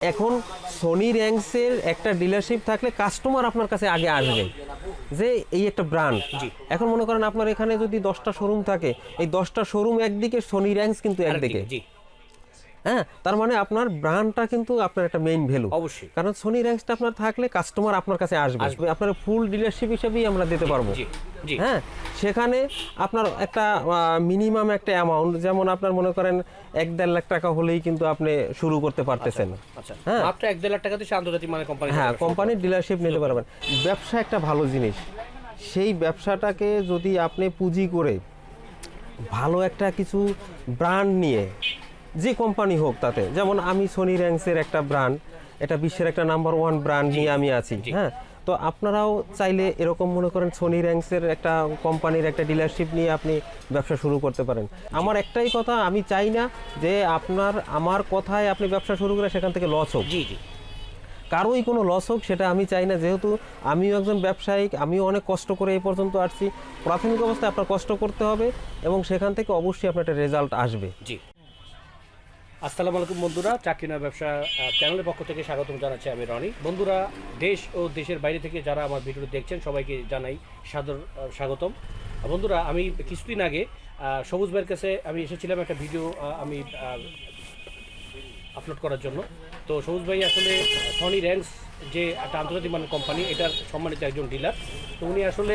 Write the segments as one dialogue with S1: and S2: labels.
S1: এখন সোনি র্যাঙ্কসের একটা ডিলারশিপ থাকলে কাস্টমার আপনার কাছে আগে আসবে। যে এই একটা ব্র্যান্ড এখন মনে করেন আপনার এখানে যদি দশটা শোরুম থাকে এই দশটা শোরুম একদিকে সোনি র্যাঙ্কস কিন্তু একদিকে। হ্যাঁ তার মানে আপনার ব্র্যান্ডটা কিন্তু আপনার একটা মেইন ভ্যালু
S2: অবশ্যই।
S1: কারণ সোনি র্যাঙ্কসটা আপনার থাকলে কাস্টমার আপনার কাছে আসবে। আসবে। আপনার ফুল ডিলারশিপ হিসেবেই আমরা দিতে পারব।
S2: জি, জি।
S1: হ্যাঁ সেখানে আপনার একটা মিনিমাম একটা অ্যামাউন্ট যেমন আপনার মনে করেন এক দেড় লাখ টাকা হলেই কিন্তু আপনি শুরু করতে পারতেছেন।
S2: আচ্ছা
S1: হ্যাঁ।
S2: মাত্র এক দেড় লাখ টাকাতে আন্তর্জাতিক মানের কোম্পানি
S1: হ্যাঁ কোম্পানির ডিলারশিপ নিতে পারবেন। ব্যবসা একটা ভালো জিনিস। সেই ব্যবসাটাকে যদি আপনি পুঁজি করে ভালো একটা কিছু ব্র্যান্ড নিয়ে যে কোম্পানি হোক তাতে। যেমন আমি সোনি র্যাঙ্কসের একটা ব্র্যান্ড এটা বিশ্বের একটা নাম্বার ওয়ান ব্র্যান্ড নিয়ে আমি আছি হ্যাঁ? তো আপনারাও চাইলে এরকম মনে করেন সোনি র্যাঙ্কসের একটা কোম্পানির একটা ডিলারশিপ নিয়ে আপনি ব্যবসা শুরু করতে পারেন। আমার একটাই কথা আমি চাই না যে আপনার আমার কথায় আপনি ব্যবসা শুরু করে সেখান থেকে লস হোক।
S2: জি জি।
S1: কারোই কোনো লস হোক সেটা আমি চাই না। যেহেতু আমিও একজন ব্যবসায়িক আমিও অনেক কষ্ট করে এই পর্যন্ত আসছি। প্রাথমিক অবস্থায় আপনার কষ্ট করতে হবে এবং সেখান থেকে অবশ্যই আপনার একটা রেজাল্ট আসবে।
S2: জি। আসসালামু আলাইকুম বন্ধুরা, চাকরি নয় ব্যবসা চ্যানেলের পক্ষ থেকে স্বাগতম জানাচ্ছি আমি রনি। বন্ধুরা, দেশ ও দেশের বাইরে থেকে যারা আমার ভিডিও দেখছেন, সবাইকে জানাই সাদর স্বাগতম। বন্ধুরা, আমি কিছুদিন আগে সবুজ ভাইয়ের কাছে আমি এসেছিলাম একটা ভিডিও আমি আপলোড করার জন্য। তো সবুজ ভাই আসলে সনি র্যাঙ্কস যে একটা আন্তর্জাতিক মানের কোম্পানি এটার সম্মানিত একজন ডিলার তো উনি আসলে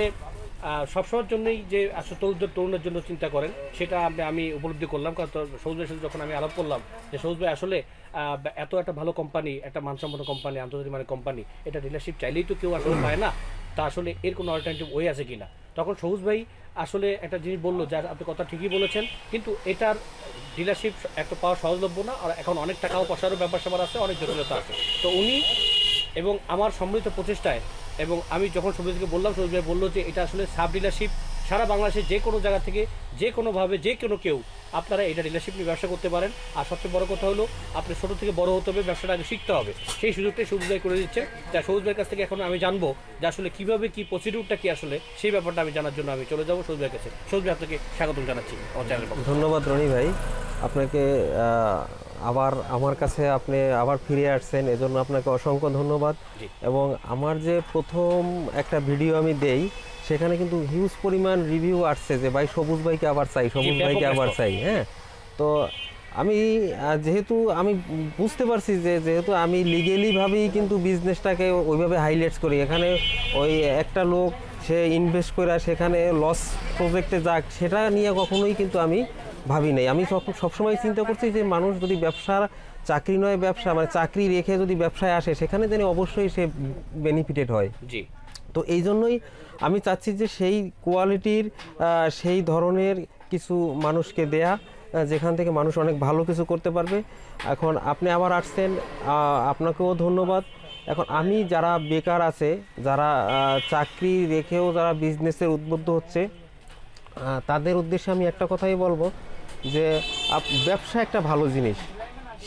S2: সবসময়ের জন্যই যে আসলে তরুণদের, তরুণের জন্য চিন্তা করেন, সেটা আমি উপলব্ধি করলাম। কারণ সৌজ ভাইয়ের যখন আমি আলাপ করলাম, যে সৌজ ভাই আসলে এত একটা ভালো কোম্পানি একটা মানসম্পন্ন কোম্পানি আন্তর্জাতিক মানের কোম্পানি এটা ডিলারশিপ চাইলেই তো কেউ আসলে পায় না। তা আসলে এর কোনো অল্টারনেটিভ ওয়ে আছে কিনা? তখন সবুজ ভাই আসলে একটা জিনিস বলল, যে আপনি কথা ঠিকই বলেছেন, কিন্তু এটার ডিলারশিপ এত পাওয়া সহজলভ্য না, আর এখন অনেক টাকাও পয়সারও ব্যাপার স্যাপার আছে, অনেক জটিলতা আছে। তো উনি এবং আমার সম্মিলিত প্রচেষ্টায় এবং আমি যখন সবুজকে বললাম সবুজ ভাই বলল যে এটা আসলে সাব ডিলারশিপ সারা বাংলাদেশে যে কোনো জায়গা থেকে, যে কোনোভাবে যে কোনো কেউ আপনারা এটা ডিলারশিপ নিয়ে ব্যবসা করতে পারেন। আর সবচেয়ে বড় কথা হলো, আপনি ছোটো থেকে বড় হতে হবে, ব্যবসাটা আগে শিখতে হবে। সেই সুযোগটাই সবুজ ভাই করে দিচ্ছে। যা সবুজ ভাইয়ের কাছ থেকে এখন আমি জানব যে আসলে কীভাবে কী প্রসিডিউরটা কী আসলে, সেই ব্যাপারটা আমি জানার জন্য আমি চলে যাব সবুজ ভাইয়ের কাছে। সবুজ ভাই, আপনাকে স্বাগতম জানাচ্ছি আমার চ্যানেল
S1: ধন্যবাদ রনি ভাই। আপনাকে আবার আমার কাছে আপনি আবার ফিরে আসছেন এজন্য আপনাকে অসংখ্য ধন্যবাদ। এবং আমার যে প্রথম একটা ভিডিও আমি দেই সেখানে কিন্তু হিউজ পরিমাণ রিভিউ আসছে যে ভাই সবুজ ভাইকে আবার চাই সবুজ ভাইকে আবার চাই। হ্যাঁ? তো আমি যেহেতু আমি বুঝতে পারছি যে যেহেতু আমি লিগেলিভাবেই কিন্তু বিজনেসটাকে ওইভাবে হাইলাইটস করি। এখানে ওই একটা লোক সে ইনভেস্ট করে সেখানে লস প্রজেক্টে যাক সেটা নিয়ে কখনোই কিন্তু আমি ভাবি নাই। আমি সব সবসময় চিন্তা করছি যে মানুষ যদি ব্যবসার চাকরি নয় ব্যবসা মানে চাকরি রেখে যদি ব্যবসায় আসে সেখানে যেন অবশ্যই সে বেনিফিটেড হয়।
S2: জি।
S1: তো এই জন্যই আমি চাচ্ছি যে সেই কোয়ালিটির সেই ধরনের কিছু মানুষকে দেয়া যেখান থেকে মানুষ অনেক ভালো কিছু করতে পারবে। এখন আপনি আবার আসছেন আপনাকেও ধন্যবাদ। এখন আমি যারা বেকার আছে যারা চাকরি রেখেও যারা বিজনেসের উদ্বুদ্ধ হচ্ছে তাদের উদ্দেশ্যে আমি একটা কথাই বলব। যে আপ- ব্যবসা একটা ভালো জিনিস।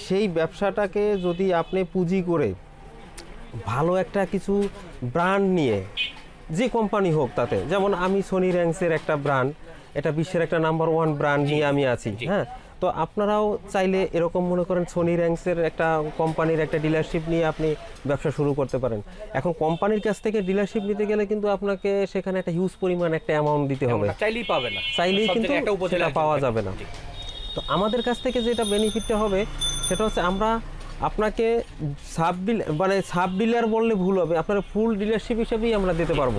S1: সেই ব্যবসাটাকে যদি আপনি পুঁজি করে ভালো একটা কিছু ব্র্যান্ড নিয়ে যে কোম্পানি হোক তাতে যেমন আমি সোনি র্যাংসের একটা ব্র্যান্ড এটা বিশ্বের একটা নাম্বার ওয়ান ব্র্যান্ড নিয়ে আমি আছি হ্যাঁ? তো আপনারাও চাইলে এরকম মনে করেন সোনি র্যাঙ্কসের একটা কোম্পানির একটা ডিলারশিপ নিয়ে আপনি ব্যবসা শুরু করতে পারেন। এখন কোম্পানির কাছ থেকে ডিলারশিপ নিতে গেলে কিন্তু আপনাকে সেখানে একটা হিউজ পরিমাণ একটা অ্যামাউন্ট দিতে হবে।
S2: চাইলেই পাবে না।
S1: চাইলেই কিন্তু সেটা পাওয়া যাবে না। তো আমাদের কাছ থেকে যেটা বেনিফিটটা হবে সেটা হচ্ছে আমরা আপনাকে সাব ডিল মানে সাব ডিলার বললে ভুল হবে আপনার ফুল ডিলারশিপ হিসেবেই আমরা দিতে পারব।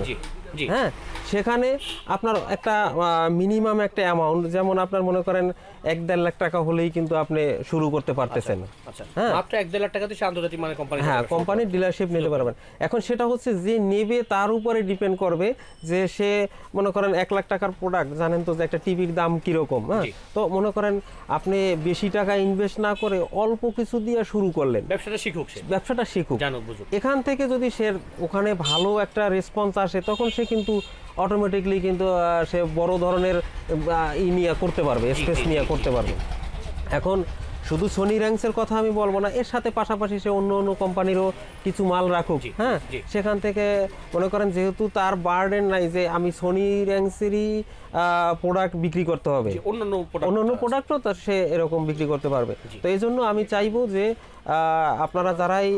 S1: হ্যাঁ? সেখানে আপনার একটা মিনিমাম একটা অ্যামাউন্ট যেমন আপনার মনে করেন এক দেড় লাখ টাকা হলেই কিন্তু আপনি শুরু করতে পারতেছেন।
S2: আচ্ছা
S1: হ্যাঁ।
S2: মাত্র এক দেড় লাখ টাকাতে সে আন্তর্জাতিক মানের কোম্পানি
S1: হ্যাঁ কোম্পানির ডিলারশিপ নিতে পারবেন। এখন সেটা হচ্ছে যে নেবে তার উপরে ডিপেন্ড করবে যে সে মনে করেন এক লাখ টাকার প্রোডাক্ট জানেন তো যে একটা টিভির দাম কীরকম হ্যাঁ? তো মনে করেন আপনি বেশি টাকা ইনভেস্ট না করে অল্প কিছু দিয়ে শুরু করলেন।
S2: ব্যবসাটা শিখুক
S1: ব্যবসাটা শিখুক। এখান থেকে যদি সে ওখানে ভালো একটা রেসপন্স আসে তখন সে কিন্তু অটোমেটিকলি কিন্তু সে বড় ধরনের ই নিয়ে করতে পারবে স্পেস নিয়ে করতে পারবে। এখন শুধু সোনি র্যাঙ্কসের কথা আমি বলব না এর সাথে পাশাপাশি সে অন্য অন্য কোম্পানিরও কিছু মাল রাখুক হ্যাঁ? সেখান থেকে মনে করেন যেহেতু তার বার্ডেন নাই যে আমি সোনি র্যাঙ্কসেরই প্রোডাক্ট বিক্রি করতে হবে। অন্য অন্য। প্রোডাক্টও তার সে এরকম বিক্রি করতে পারবে। তো এই জন্য আমি চাইব যে আপনারা যারাই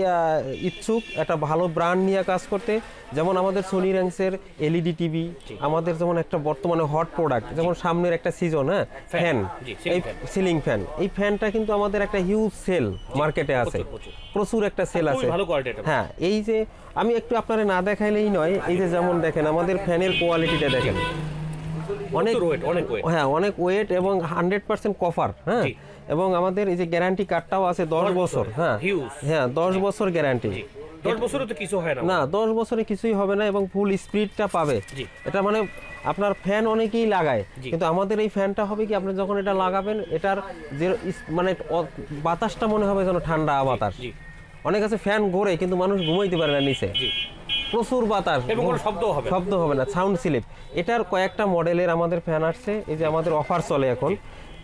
S1: ইচ্ছুক একটা ভালো ব্র্যান্ড নিয়ে কাজ করতে যেমন আমাদের সোনি র্যাংসের এলইডি টিভি আমাদের যেমন একটা বর্তমানে হট প্রোডাক্ট যেমন সামনের একটা সিজন হ্যাঁ? ফ্যান এই সিলিং ফ্যান এই ফ্যানটা কিন্তু আমাদের একটা হিউজ সেল মার্কেটে আছে।
S2: প্রচুর,
S1: একটা সেল আছে। হ্যাঁ এই যে আমি একটু আপনারা না দেখাইলেই নয় এই যে যেমন দেখেন আমাদের ফ্যানের কোয়ালিটিটা দেখেন। অনেক
S2: weight, অনেক weight।
S1: হ্যাঁ অনেক ওয়েট এবং হান্ড্রেড পার্সেন্ট কভার হ্যাঁ? এবং আমাদের এই যে গ্যারান্টি কার্ডটাও আছে দশ বছর হ্যাঁ। হ্যাঁ দশ বছর গ্যারান্টি
S2: দশ বছরও তো কিছু হয় না।
S1: না দশ বছরে কিছুই হবে না এবং ফুল স্পিডটা পাবে। এটা মানে আপনার ফ্যান অনেকেই লাগায় কিন্তু আমাদের এই ফ্যানটা হবে কি আপনি যখন এটা লাগাবেন এটার যে মানে বাতাসটা মনে হবে যেন ঠান্ডা বাতাস। অনেক আছে ফ্যান ঘোরে কিন্তু মানুষ ঘুমাইতে পারে না নিচে। প্রচুর বাতাস
S2: এবং কোনো শব্দও হবে
S1: শব্দ হবে না সাউন্ড স্লিপ এটার কয়েকটা মডেলের আমাদের ফ্যান আসছে এই যে আমাদের অফার চলে এখন।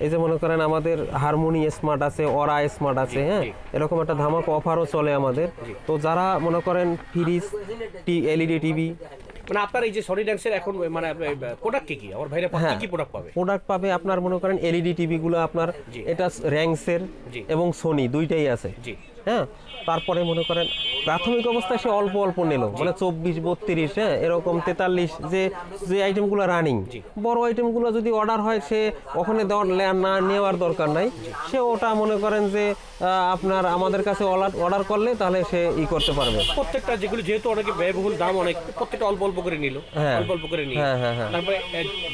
S1: এই যে মনে করেন আমাদের হারমোনি স্মার্ট আছে অরা স্মার্ট আছে হ্যাঁ? এরকম একটা ধামাক অফারও চলে আমাদের। তো যারা মনে করেন ফ্রিজ টি এলইডি টিভি
S2: মানে আপনার এই যে সনি ড্যান্সের এখন মানে প্রোডাক্ট কি কি? আমার ভাইরা
S1: হ্যাঁ।
S2: কি কি প্রোডাক্ট পাবে।
S1: প্রোডাক্ট পাবে আপনার মনে করেন এলইডি টিভিগুলো আপনার এটা র্যাঙ্কসের
S2: জি।
S1: এবং সোনি দুইটাই আছে। হ্যাঁ? তারপরে মনে করেন প্রাথমিক অবস্থায় সে অল্প অল্প নিল। মানে চব্বিশ বত্রিশ হ্যাঁ এরকম তেতাল্লিশ যে যে আইটেমগুলো রানিং। বড় আইটেমগুলো যদি অর্ডার হয় সে ওখানে দেওয়ার না নেওয়ার দরকার নাই। সে ওটা মনে করেন যে আপনার আমাদের কাছে অর্ডার করলে তাহলে সে ই করতে পারবে।
S2: প্রত্যেকটা যেগুলো যেহেতু অনেকে ব্যয়বহুল দাম অনেক প্রত্যেকটা অল্প অল্প করে নিল
S1: হ্যাঁ।
S2: অল্প অল্প করে নিয়ে।
S1: হ্যাঁ, হ্যাঁ।
S2: তারপরে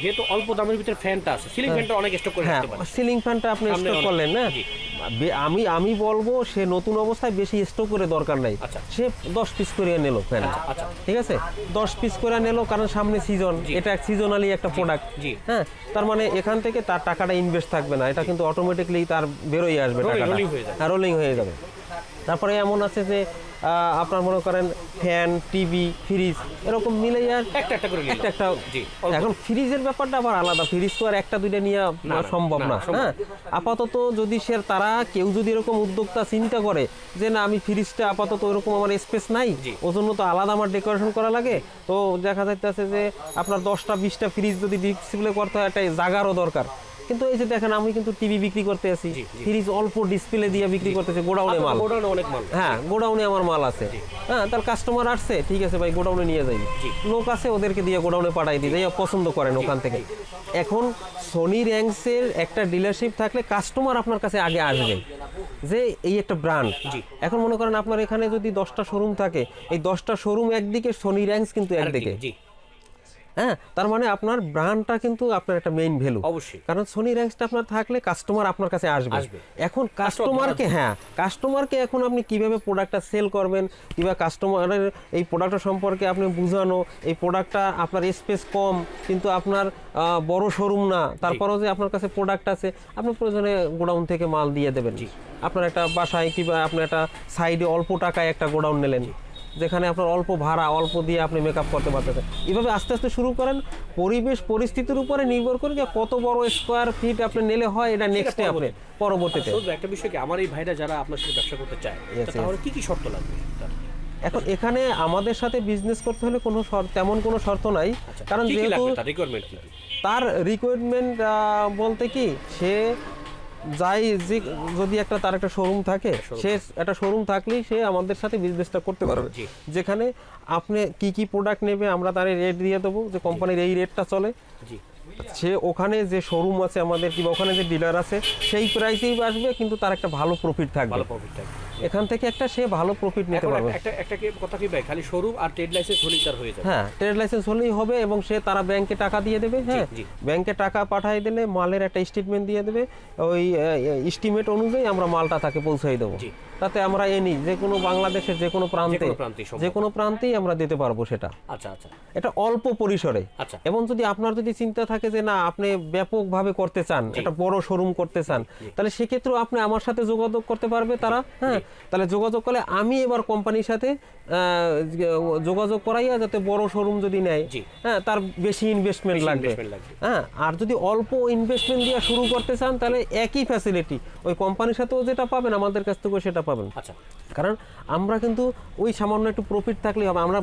S2: যেহেতু অল্প দামের ভিতরে ফ্যানটা আছে সিলিং ফ্যানটা অনেক স্টক করে রাখতে পারে।
S1: সিলিং ফ্যানটা আপনি স্টক করলেন না? আমি আমি বলব সে নতুন অবস্থায় বেশি স্টক করে দরকার নাই।
S2: আচ্ছা।
S1: সে দশ পিস করে নিল ফ্যান
S2: আচ্ছা।
S1: ঠিক আছে? দশ পিস করে নিল কারণ সামনে সিজন এটা সিজনালি একটা প্রোডাক্ট হ্যাঁ? তার মানে এখান থেকে তার টাকাটা ইনভেস্ট থাকবে না। এটা কিন্তু অটোমেটিকলি তার বেরোই আসবে টাকাটা।
S2: Rolling হয়ে।
S1: হ্যাঁ রোলিং হয়ে যাবে। তারপরে এমন আছে যে আপনার মনে করেন ফ্যান টিভি ফ্রিজ এরকম মিলে আর
S2: একটা একটা করে
S1: একটা একটা এখন ফ্রিজের ব্যাপারটা আবার আলাদা। ফ্রিজ তো আর একটা দুইটা নিয়ে সম্ভব
S2: না,
S1: হ্যাঁ? আপাতত যদি সে তারা কেউ যদি এরকম উদ্যোক্তা চিন্তা করে যে না আমি ফ্রিজটা আপাতত ওরকম আমার স্পেস নাই। ওর জন্য তো আলাদা আমার ডেকোরেশন করা লাগে। তো দেখা যাইতেছে যে আপনার দশটা বিশটা ফ্রিজ যদি ডিসপ্লে করতে হয় একটা জাগারও দরকার। কিন্তু এই যে দেখেন আমি কিন্তু টিভি বিক্রি করতে আছি। ফ্রিজ অল্প ডিসপ্লে দিয়ে বিক্রি করতেছি গোডাউনে মাল।
S2: গোডাউনে অনেক মাল।
S1: হ্যাঁ গোডাউনে আমার মাল আছে। হ্যাঁ তার কাস্টমার আসছে ঠিক আছে ভাই গোডাউনে নিয়ে যাই। লোক আছে ওদেরকে দিয়ে গোডাউনে পাঠাই দিই যাই পছন্দ করেন ওখান থেকে। এখন সোনি র্যাঙ্কসের একটা ডিলারশিপ থাকলে কাস্টমার আপনার কাছে আগে আসবে। যে এই একটা ব্র্যান্ড এখন মনে করেন আপনার এখানে যদি দশটা শোরুম থাকে এই দশটা শোরুম একদিকে সোনি র্যাঙ্কস কিন্তু একদিকে। হ্যাঁ তার মানে আপনার ব্র্যান্ডটা কিন্তু আপনার একটা মেইন ভ্যালু
S2: অবশ্যই।
S1: কারণ সোনি র্যাঙ্কসটা আপনার থাকলে কাস্টমার আপনার কাছে আসবে। এখন কাস্টমারকে হ্যাঁ কাস্টমারকে এখন আপনি কীভাবে প্রোডাক্টটা সেল করবেন কিংবা কাস্টমারের এই প্রোডাক্টটা সম্পর্কে আপনি বুঝানো এই প্রোডাক্টটা আপনার স্পেস কম কিন্তু আপনার বড় শোরুম না তারপরেও যে আপনার কাছে প্রোডাক্ট আছে আপনি প্রয়োজনে গোডাউন থেকে মাল দিয়ে দেবেন। আপনার একটা বাসায় কিংবা আপনার একটা সাইডে অল্প টাকায় একটা গোডাউন নিলেন। যেখানে আপনার অল্প ভাড়া অল্প দিয়ে আপনি মেকআপ করতে পারতেছেন। এভাবে আস্তে আস্তে শুরু করেন পরিবেশ পরিস্থিতির উপরে নির্ভর করে যে কত বড় স্কোয়ার ফিট আপনি নিলে হয় এটা নেক্সটে আপনি পরবর্তীতে।
S2: একটা বিষয় কি আমার এই ভাইরা যারা আপনার সাথে ব্যবসা করতে চায় তাহলে কি কি শর্ত লাগবে?
S1: এখন এখানে আমাদের সাথে বিজনেস করতে হলে কোনো তেমন কোনো শর্ত নাই।
S2: আচ্ছা,
S1: কারণ যেহেতু
S2: তার রিকোয়ারমেন্ট
S1: বলতে কি সে যাই যে যদি একটা তার একটা শোরুম থাকে সে একটা শোরুম থাকলেই সে আমাদের সাথে বিজনেসটা করতে পারবে। যেখানে আপনি কি কি প্রোডাক্ট নেবে আমরা তার রেট দিয়ে দেবো যে কোম্পানির এই রেটটা চলে। সে ওখানে যে শোরুম আছে আমাদের কিংবা ওখানে যে ডিলার আছে সেই প্রাইসেই আসবে কিন্তু তার একটা ভালো প্রফিট থাকবে।
S2: ভালো প্রফিট থাকবে।
S1: এখান থেকে একটা সে ভালো প্রফিট নিতে পারবে।
S2: একটা একটা কি কথা কি ভাই? খালি শোরুম আর ট্রেড লাইসেন্স হলেই তার হয়ে যাবে।
S1: হ্যাঁ ট্রেড লাইসেন্স হলেই হবে এবং সে তারা ব্যাংকে টাকা দিয়ে দেবে হ্যাঁ? ব্যাংকে টাকা পাঠিয়ে দিলে মালের একটা স্টেটমেন্ট দিয়ে দেবে। ওই এস্টিমেট অনুযায়ী আমরা মালটা তাকে পৌঁছাই দেবো।
S2: জি।
S1: তাতে আমরা এনি যে কোনো বাংলাদেশের যে কোনো প্রান্তে যে কোনো প্রান্তেই আমরা দিতে পারব সেটা।
S2: আচ্ছা আচ্ছা।
S1: এটা অল্প পরিসরে।
S2: আচ্ছা।
S1: এবং যদি আপনার যদি চিন্তা থাকে যে না আপনি ব্যাপকভাবে করতে চান একটা বড় শোরুম করতে চান তাহলে সেক্ষেত্রেও আপনি আমার সাথে যোগাযোগ করতে পারবে তারা হ্যাঁ? তাহলে যোগাযোগ করলে আমি এবার কোম্পানির সাথে আহ, যোগাযোগ করাইয়া যাতে বড় শোরুম যদি নেয় হ্যাঁ তার বেশি ইনভেস্টমেন্ট লাগবে।
S2: লাগবে।
S1: হ্যাঁ আর যদি অল্প ইনভেস্টমেন্ট দিয়ে শুরু করতে চান তাহলে একই ফ্যাসিলিটি ওই কোম্পানির সাথেও যেটা পাবেন আমাদের কাছ থেকেও সেটা পাবেন।
S2: আচ্ছা।
S1: কারণ আমরা কিন্তু ওই সামান্য একটু প্রফিট থাকলেই হবে। আমরা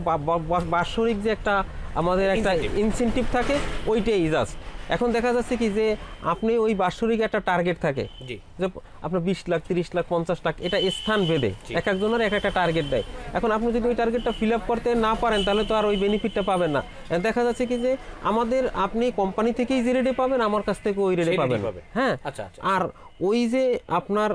S1: বাৎসরিক যে একটা আমাদের একটা ইনসেন্টিভ থাকে ওইটাই জাস্ট এখন দেখা যাচ্ছে কি যে আপনি ওই বাৎসরিক একটা টার্গেট থাকে। যে আপনার বিশ লাখ তিরিশ লাখ পঞ্চাশ লাখ এটা স্থান ভেদে এক একজনের এক একটা টার্গেট দেয়। এখন আপনি যদি ওই টার্গেটটা ফিল আপ করতে না পারেন তাহলে তো আর ওই বেনিফিটটা পাবেন না। দেখা যাচ্ছে কি যে আমাদের আপনি কোম্পানি থেকেই যে রেটে পাবেন আমার কাছ থেকে ওই রেটে পাবেন। হ্যাঁ।
S2: আচ্ছা আচ্ছা।
S1: আর ওই যে আপনার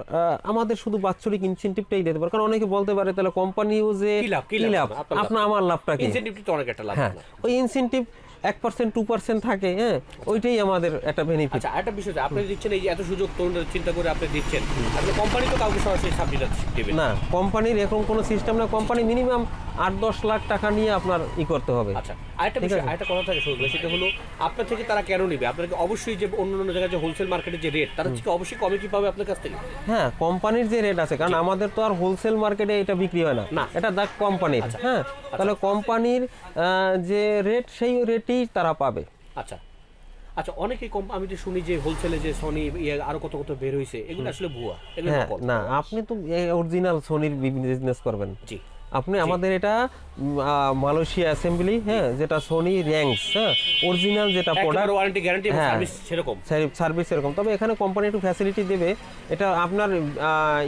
S1: আমাদের শুধু বাৎসরিক ইনসেন্টিভটাই দিতে পারে। কারণ অনেকে বলতে পারে তাহলে কোম্পানিও যে
S2: কি লাভ, আপনার
S1: আমার লাভটা কি?
S2: ইনসেন্টিভটি তো অনেক একটা লাভ।
S1: হ্যাঁ ওই ইনসেন্টিভ এক পার্সেন্ট টু পার্সেন্ট থাকে হ্যাঁ ওইটাই আমাদের একটা বেনিফিট
S2: আচ্ছা একটা বিষয় আপনি দিচ্ছেন এই যে এত সুযোগ তরুণরা চিন্তা করে আপনি দিচ্ছেন। আপনি কোম্পানি তো কাউকে সরাসরি সাবসিডি
S1: না কোম্পানির এরকম কোনো সিস্টেম না কোম্পানি মিনিমাম আট দশ লাখ টাকা নিয়ে আপনার ই করতে হবে।
S2: আচ্ছা আরেকটা বিষয় আরেকটা কথা থাকে শুরু সেটা হলো আপনার থেকে তারা কেন নেবে? আপনাকে অবশ্যই যে অন্য অন্য জায়গায় যে হোলসেল মার্কেটে যে রেট তারা থেকে অবশ্যই কমে কি পাবে আপনার কাছ থেকে?
S1: হ্যাঁ কোম্পানির যে রেট আছে কারণ আমাদের তো আর হোলসেল মার্কেটে এটা বিক্রি হয় না।
S2: না।
S1: এটা দাগ কোম্পানির
S2: আচ্ছা।
S1: হ্যাঁ? তাহলে কোম্পানির যে রেট সেই রেটেই তারা পাবে।
S2: আচ্ছা। আচ্ছা অনেকেই কম আমি তো শুনি যে হোলসেলে যে সনি ইয়ে আরও কত কত বের হয়েছে এগুলো আসলে ভুয়া এগুলো
S1: হ্যাঁ না আপনি তো অরিজিনাল সনির বিজনেস করবেন।
S2: জি।
S1: আপনি আমাদের এটা মালয়েশিয়া অ্যাসেম্বলি হ্যাঁ যেটা সোনি র্যাঙ্কস হ্যাঁ অরিজিনাল যেটা প্রোডাক্ট
S2: ওয়ারেন্টি গ্যারান্টি। সার্ভিস সেরকম।
S1: সার্ভিস এরকম। তবে এখানে কোম্পানি একটু ফ্যাসিলিটি দেবে এটা আপনার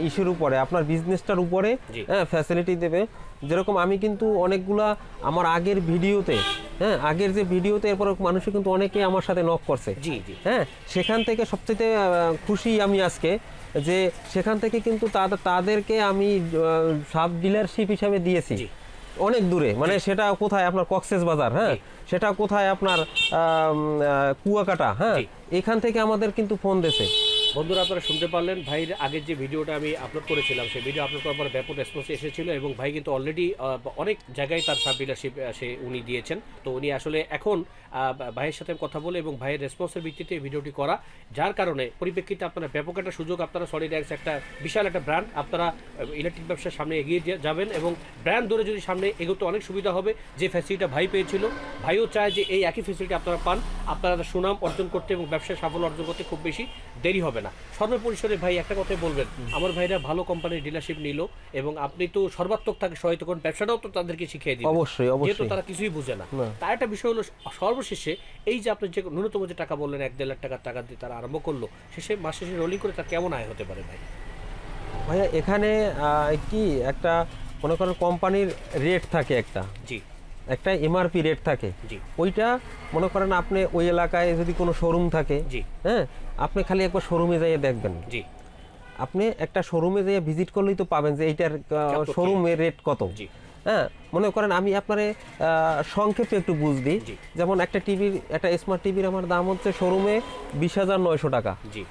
S1: ইস্যুর উপরে আপনার বিজনেসটার উপরে হ্যাঁ ফ্যাসিলিটি দেবে। যেরকম আমি কিন্তু অনেকগুলা আমার আগের ভিডিওতে হ্যাঁ আগের যে ভিডিওতে এরপর মানুষ কিন্তু অনেকে আমার সাথে নক করছে।
S2: জি জি।
S1: হ্যাঁ সেখান থেকে সবচেয়ে খুশি আমি আজকে যে সেখান থেকে কিন্তু তাদেরকে আমি সাব ডিলারশিপ হিসাবে দিয়েছি। অনেক দূরে মানে সেটা কোথায় আপনার কক্সেস বাজার হ্যাঁ? সেটা কোথায় আপনার কুয়াকাটা হ্যাঁ? এখান থেকে আমাদের কিন্তু ফোন দেছে
S2: বন্ধুরা, আপনারা শুনতে পারলেন, ভাইয়ের আগের যে ভিডিওটা আমি আপলোড করেছিলাম, সেই ভিডিও আপলোড করার পরে ব্যাপক রেসপন্স এসেছিল এবং ভাই কিন্তু অলরেডি অনেক জায়গায় তার সাব ডিলারশিপ সে উনি দিয়েছেন। তো উনি আসলে এখন ভাইয়ের সাথে কথা বলে এবং ভাইয়ের রেসপন্সের ভিত্তিতে এই ভিডিওটি করা। যার কারণে পরিপ্রেক্ষিতে আপনারা ব্যাপক একটা সুযোগ আপনারা সলিড এক্স একটা বিশাল একটা ব্র্যান্ড আপনারা ইলেকট্রিক ব্যবসার সামনে এগিয়ে যাবেন এবং ব্র্যান্ড ধরে যদি সামনে এগোতে অনেক সুবিধা হবে যে ফ্যাসিলিটিটা ভাই পেয়েছিল ভাইও চায় যে এই একই ফ্যাসিলিটি আপনারা পান। আপনারা সুনাম অর্জন করতে এবং ব্যবসায় সাফল্য অর্জন করতে খুব বেশি দেরি হবে না। সর্বপরিসরে ভাই একটা কথাই বলবেন আমার ভাইরা ভালো কোম্পানির ডিলারশিপ নিল এবং আপনি তো সর্বাত্মক তাকে সহায়তা করেন ব্যবসাটাও তো তাদেরকে শিখিয়ে দিবেন
S1: অবশ্যই
S2: যেহেতু
S1: অবশ্যই।
S2: তারা কিছুই বুঝে না। তার একটা বিষয় হলো সর্বশেষে এই যে আপনি যে ন্যূনতম যে টাকা বললেন এক দেড় লাখ টাকার টাকা দিয়ে তারা আরম্ভ করল শেষে মাস শেষে রোলিং করে তার কেমন আয় হতে পারে ভাই?
S1: ভাইয়া এখানে কি একটা মনে করেন কোম্পানির রেট থাকে একটা।
S2: জি।
S1: একটা এমআরপি রেট থাকে।
S2: জি।
S1: ওইটা মনে করেন আপনি ওই এলাকায় যদি কোনো শোরুম থাকে
S2: জি।
S1: হ্যাঁ আপনি খালি একবার শোরুমে যাইয়ে দেখবেন।
S2: জি।
S1: আপনি একটা শোরুমে যেয়ে ভিজিট করলেই তো পাবেন যে এইটার শোরুমের রেট কত।
S2: জি।
S1: হ্যাঁ মনে করেন আমি আপনারে সংক্ষেপে একটু বুঝ দিই। যেমন একটা টিভির একটা স্মার্ট টিভির আমার দাম হচ্ছে শোরুমে বিশ হাজার নয়শো টাকা।
S2: জি।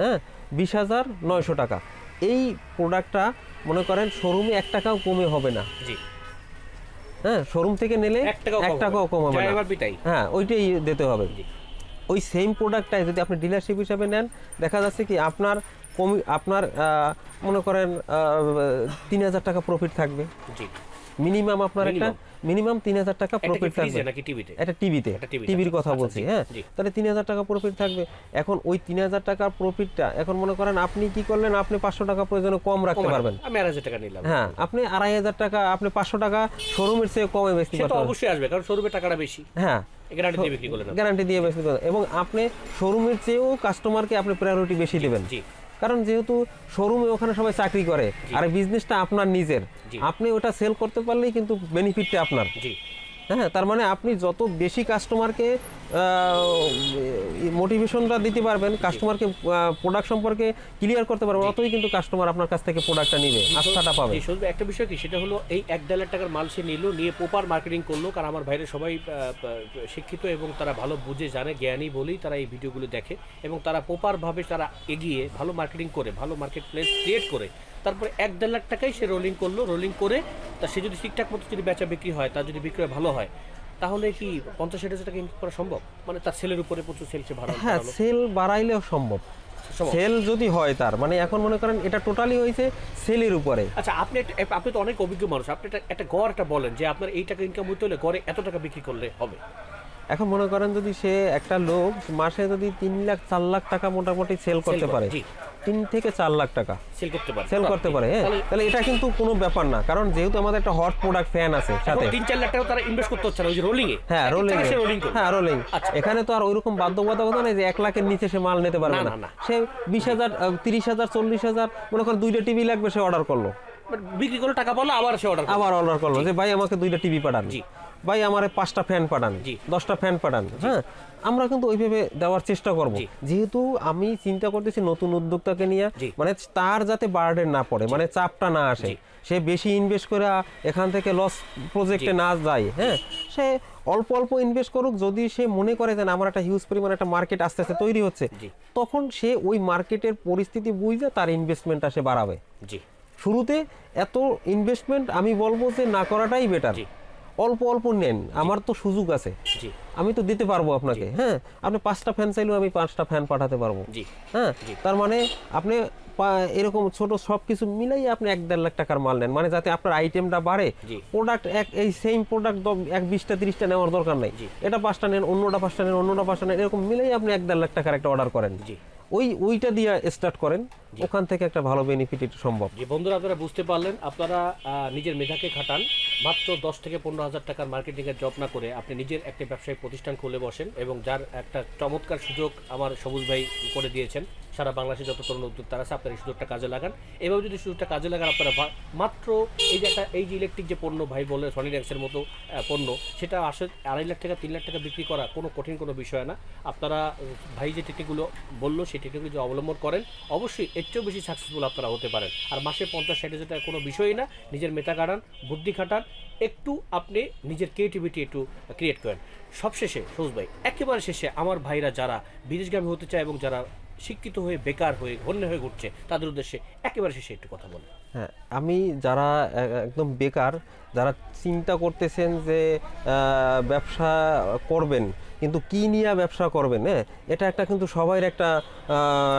S1: হ্যাঁ বিশ হাজার নয়শো টাকা। এই প্রোডাক্টটা মনে করেন শোরুমে এক টাকাও কমে হবে না।
S2: জি।
S1: হ্যাঁ শোরুম থেকে নিলে
S2: এক টাকাও কম হবে
S1: না। হ্যাঁ ওইটাই দিতে হবে। ওই সেম প্রোডাক্টটাই যদি আপনি ডিলারশিপ হিসাবে নেন দেখা যাচ্ছে কি আপনার কমি আপনার মনে করেন তিন হাজার টাকা প্রফিট থাকবে।
S2: জি।
S1: মিনিমাম আপনার একটা মিনিমাম তিন হাজার টাকা প্রফিট থাকবে। এটা টিভিতে টিভির কথা
S2: আচ্ছা,
S1: বলছি হ্যাঁ? তাহলে তিন হাজার টাকা প্রফিট থাকবে। এখন ওই তিন হাজার টাকার প্রফিটটা এখন মনে করেন আপনি কি করলেন? আপনি পাঁচশো টাকা প্রয়োজনে কম রাখতে পারবেন।
S2: আমি আড়াই হাজার টাকা নিলাম।
S1: হ্যাঁ আপনি আড়াই হাজার টাকা আপনি পাঁচশো টাকা শোরুমের চেয়ে কমে
S2: তো অবশ্যই আসবে কারণ শোরুমে টাকাটা বেশি।
S1: হ্যাঁ।
S2: গ্যারান্টি দিয়ে বিক্রি করলেন
S1: গ্যারান্টি দিয়ে বেচতে এবং আপনি শোরুমের চেয়েও কাস্টমারকে আপনি প্রায়োরিটি বেশি দেবেন।
S2: জি।
S1: কারণ যেহেতু শোরুমে ওখানে সবাই চাকরি করে আর বিজনেসটা আপনার নিজের। আপনি ওটা সেল করতে পারলেই কিন্তু বেনিফিটটা আপনার। হ্যাঁ তার মানে আপনি যত বেশি কাস্টমারকে মোটিভেশনটা দিতে পারবেন কাস্টমারকে প্রোডাক্ট সম্পর্কে ক্লিয়ার করতে পারবেন অতই কিন্তু কাস্টমার আপনার কাছ থেকে প্রোডাক্টটা নিবে আস্থাটা পাবে।
S2: শুধু একটা বিষয় কি সেটা হলো এই এক দেড় লাখ টাকার মাল সে নিল নিয়ে প্রপার মার্কেটিং করল কারণ আমার বাইরে সবাই শিক্ষিত এবং তারা ভালো বুঝে জানে জ্ঞানী বলেই তারা এই ভিডিওগুলো দেখে এবং তারা প্রপারভাবে তারা এগিয়ে ভালো মার্কেটিং করে ভালো মার্কেট প্লেস ক্রিয়েট করে। তারপরে এক দেড় লাখ টাকাই সে রোলিং করল রোলিং করে তা সে যদি ঠিকঠাক মতো যদি বেচা বিক্রি হয় তার যদি বিক্রয় ভালো হয় তাহলে কি পঞ্চাশ ষাট হাজার টাকা ইনকাম করা সম্ভব? মানে তার সেলের উপরে প্রচুর সেল সে ভাড়া
S1: হ্যাঁ সেল বাড়াইলেও সম্ভব। সেল যদি হয় তার মানে এখন মনে করেন এটা টোটালি হয়েছে সেলের উপরে।
S2: আচ্ছা আপনি আপনি তো অনেক অভিজ্ঞ মানুষ আপনি একটা গড় একটা বলেন যে আপনার এই টাকা ইনকাম হতে হলে গড়ে এত টাকা বিক্রি করলে হবে।
S1: এখন মনে করেন যদি সে একটা লোক মাসে যদি তিন লাখ চার লাখ টাকা মোটামুটি সেল করতে পারে। তিন থেকে চার লাখ টাকা।
S2: সেল করতে পারে।
S1: সেল করতে পারে হ্যাঁ।
S2: তাহলে
S1: এটা কিন্তু কোনো ব্যাপার না কারণ যেহেতু আমাদের একটা হট প্রোডাক্ট ফ্যান আছে সাথে।
S2: তিন চার লাখ টাকা তারা ইনভেস্ট করতে হচ্ছে না ওই যে রোলিং এ
S1: হ্যাঁ রোলিং হ্যাঁ রোলিং
S2: আচ্ছা।
S1: এখানে তো আর ওইরকম বাধ্যবাধকতা নেই যে এক লাখের নিচে সে মাল নিতে পারবে
S2: না।
S1: সে বিশ হাজার তিরিশ হাজার চল্লিশ হাজার মনে করেন দুইটা টিভি লাগবে সে অর্ডার করল।
S2: বিক্রি করে টাকা পারল আবার সে অর্ডার
S1: আবার অর্ডার করল যে ভাই আমাকে দুইটা টিভি পাঠান।
S2: জি।
S1: ভাই আমার পাঁচটা ফ্যান পাঠান। দশটা ফ্যান পাঠান। হ্যাঁ আমরা কিন্তু ওইভাবে দেওয়ার চেষ্টা করব। যেহেতু আমি চিন্তা করতেছি নতুন উদ্যোক্তাকে নিয়ে মানে তার যাতে বার্ডেন না পড়ে মানে চাপটা না আসে। সে বেশি ইনভেস্ট করে এখান থেকে লস প্রজেক্টে না যায় হ্যাঁ সে অল্প অল্প ইনভেস্ট করুক। যদি সে মনে করে যে আমার একটা হিউজ পরিমাণ একটা মার্কেট আস্তে আস্তে তৈরি হচ্ছে তখন সে ওই মার্কেটের পরিস্থিতি বুঝে তার ইনভেস্টমেন্টটা সে বাড়াবে।
S2: জি।
S1: শুরুতে এত ইনভেস্টমেন্ট আমি বলব যে না করাটাই বেটার অল্প অল্প নেন আমার তো সুযোগ আছে।
S2: জি।
S1: আমি তো দিতে পারব আপনাকে। হ্যাঁ আপনি পাঁচটা ফ্যান চাইলেও আমি পাঁচটা ফ্যান পাঠাতে পারব।
S2: জি।
S1: হ্যাঁ তার মানে আপনি এরকম ছোট সব কিছু মিলাই আপনি এক দেড় লাখ টাকার মাল নেন। মানে যাতে আপনার আইটেমটা বাড়ে প্রোডাক্ট এক এই সেম প্রোডাক্ট এক বিশটা তিরিশটা নেওয়ার দরকার নেই। এটা পাঁচটা নেন অন্যটা পাঁচটা নেন অন্যটা পাঁচটা নেন এরকম মিলাই আপনি এক দেড় লাখ টাকার একটা অর্ডার করেন।
S2: জি।
S1: ওই ওইটা দিয়ে স্টার্ট করেন। ওখান থেকে একটা ভালো বেনিফিট সম্ভব।
S2: যে বন্ধুরা আপনারা বুঝতে পারলেন আপনারা নিজের মেধাকে খাটান। মাত্র দশ থেকে পনেরো হাজার টাকার মার্কেটিং এর জব না করে আপনি নিজের একটা ব্যবসায়িক প্রতিষ্ঠান খুলে বসেন এবং যার একটা চমৎকার সুযোগ আমার সবুজ ভাই করে দিয়েছেন। সারা বাংলাদেশে যত তরুণ উদ্যোক্তারা আছে, আপনারা এই সুযোগটা কাজে লাগান। এভাবে যদি সুযোগটা কাজে লাগান, আপনারা মাত্র এই যে একটা, এই যে ইলেকট্রিক যে পণ্য, ভাই বলে সনি র্যাক্সের মতো পণ্য, সেটা আসলে আড়াই লাখ টাকা, তিন লাখ টাকা বিক্রি করা কোনো কঠিন কোনো বিষয় না। আপনারা, ভাই যে টেকনিকগুলো বলল, সেই টেকনিকগুলো যদি অবলম্বন করেন, অবশ্যই এর চেয়েও বেশি সাকসেসফুল আপনারা হতে পারেন। আর মাসে পঞ্চাশ, ষাট হাজার কোনো বিষয়ই না, নিজের মেধা কাটান, বুদ্ধি খাটান, একটু আপনি নিজের ক্রিয়েটিভিটি একটু ক্রিয়েট করেন। সবশেষে, সৌজ ভাই, একেবারে শেষে, আমার ভাইরা যারা বিদেশগামী হতে চায় এবং যারা শিক্ষিত হয়ে বেকার হয়ে হন্য হয়ে ঘুরছে তাদের উদ্দেশ্যে একেবারে শেষে একটু কথা বলেন।
S1: হ্যাঁ আমি যারা একদম বেকার যারা চিন্তা করতেছেন যে ব্যবসা করবেন কিন্তু কি নিয়ে ব্যবসা করবেন হ্যাঁ এটা একটা কিন্তু সবাই একটা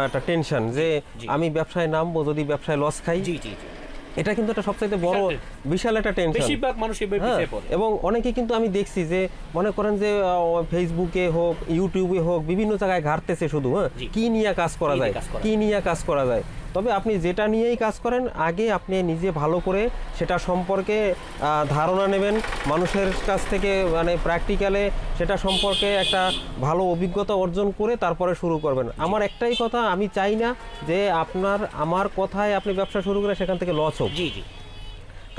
S1: একটা টেনশন যে আমি ব্যবসায় নামবো যদি ব্যবসায় লস খাই।
S2: জি জি জি।
S1: এটা কিন্তু একটা সবচাইতে বড়
S2: বিশাল
S1: একটা টেনশন।
S2: বেশিরভাগ মানুষ এভাবে
S1: হ্যাঁ,
S2: পড়ে।
S1: এবং অনেকে কিন্তু আমি দেখছি যে মনে করেন যে ফেসবুকে হোক ইউটিউবে হোক বিভিন্ন জায়গায় ঘাটতেছে শুধু হ্যাঁ। কি নিয়ে কাজ করা যায়? কি নিয়ে কাজ করা যায়? তবে আপনি যেটা নিয়েই কাজ করেন আগে আপনি নিজে ভালো করে সেটা সম্পর্কে ধারণা নেবেন। মানুষের কাছ থেকে মানে প্র্যাকটিক্যালে সেটা সম্পর্কে একটা ভালো অভিজ্ঞতা অর্জন করে তারপরে শুরু করবেন। আমার একটাই কথা আমি চাই না যে আপনার আমার কথায় আপনি ব্যবসা শুরু করে সেখান থেকে লস হোক।
S2: জি জি।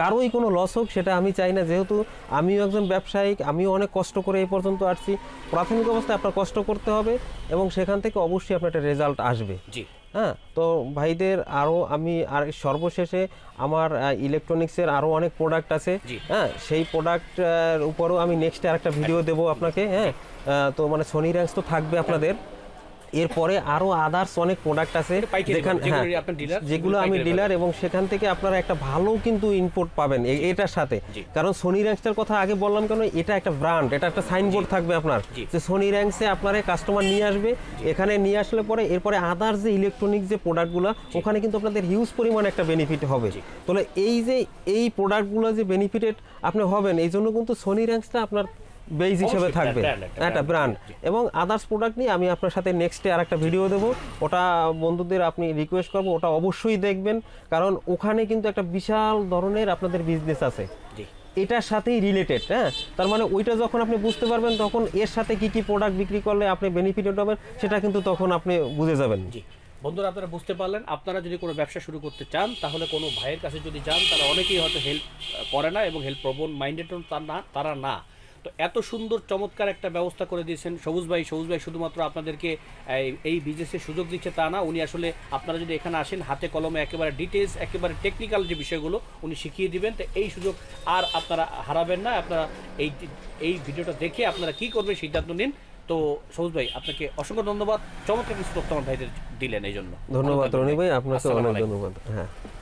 S1: কারোই কোনো লস হোক সেটা আমি চাই না। যেহেতু আমিও একজন ব্যবসায়িক আমিও অনেক কষ্ট করে এই পর্যন্ত আসছি। প্রাথমিক অবস্থায় আপনার কষ্ট করতে হবে এবং সেখান থেকে অবশ্যই আপনার একটা রেজাল্ট আসবে।
S2: জি।
S1: হ্যাঁ তো ভাইদের আরও আমি আর সর্বশেষে আমার ইলেকট্রনিক্সের আরও অনেক প্রোডাক্ট আছে। হ্যাঁ সেই প্রোডাক্টের উপরও আমি নেক্সটে আরেকটা ভিডিও দেবো আপনাকে হ্যাঁ। তো মানে সোনি র্যাঙ্কস তো থাকবে আপনাদের। এরপরে আরও আদার্স অনেক প্রোডাক্ট আছে।
S2: যেগুলো
S1: হ্যাঁ, যেগুলো আমি ডিলার এবং সেখান থেকে আপনারা একটা ভালো কিন্তু ইনপুট পাবেন এটার সাথে। কারণ সোনি র্যাঙ্কসটার কথা আগে বললাম কেন এটা একটা ব্র্যান্ড এটা একটা সাইনবোর্ড থাকবে আপনার। যে সোনি র্যাঙ্কসে আপনার কাস্টমার নিয়ে আসবে এখানে নিয়ে আসলে পরে এরপরে আদার্স যে ইলেকট্রনিক যে প্রোডাক্টগুলো ওখানে কিন্তু আপনাদের হিউজ পরিমাণ একটা বেনিফিট হবে। তাহলে এই যে এই প্রোডাক্টগুলো যে বেনিফিটেড আপনি হবেন এই জন্য কিন্তু সোনি র্যাঙ্কসটা আপনার বেজ হিসেবে থাকবে।
S2: একটা
S1: ব্র্যান্ড এবং আদার্স প্রোডাক্ট নিয়ে আমি আপনার সাথে নেক্সটে আর একটা ভিডিও দেবো। ওটা বন্ধুদের আপনি রিকোয়েস্ট করব ওটা অবশ্যই দেখবেন। কারণ ওখানে কিন্তু একটা বিশাল ধরনের আপনাদের বিজনেস আছে। এটার সাথেই রিলেটেড হ্যাঁ? তার মানে ওইটা যখন আপনি বুঝতে পারবেন তখন এর সাথে কি কি প্রোডাক্ট বিক্রি করলে আপনি বেনিফিটেড হবেন সেটা কিন্তু তখন আপনি বুঝে যাবেন।
S2: জি। বন্ধুরা আপনারা বুঝতে পারলেন। আপনারা যদি কোনো ব্যবসা শুরু করতে চান তাহলে কোনো ভাইয়ের কাছে যদি যান তাহলে অনেকেই হয়তো হেল্প করে না এবং হেল্প প্রবণ মাইন্ডেড তার না তারা না। তো এত সুন্দর চমৎকার একটা ব্যবস্থা করে দিয়েছেন সবুজ ভাই। সবুজ ভাই শুধুমাত্র আপনাদেরকে এই- বিজনেসের সুযোগ দিচ্ছে তা না। উনি আসলে আপনারা যদি এখানে আসেন হাতে কলমে একেবারে ডিটেলস একেবারে টেকনিক্যাল যে বিষয়গুলো উনি শিখিয়ে দিবেন। তো এই সুযোগ আর আপনারা হারাবেন না। আপনারা এই এই ভিডিওটা দেখে আপনারা কি করবেন সিদ্ধান্ত নিন। তো সবুজ ভাই আপনাকে অসংখ্য ধন্যবাদ। চমৎকার কিছু তথ্য আমার ভাইদের দিলেন এই জন্য।
S1: ধন্যবাদ রনি ভাই। আপনাকে অনেক ধন্যবাদ। হ্যাঁ।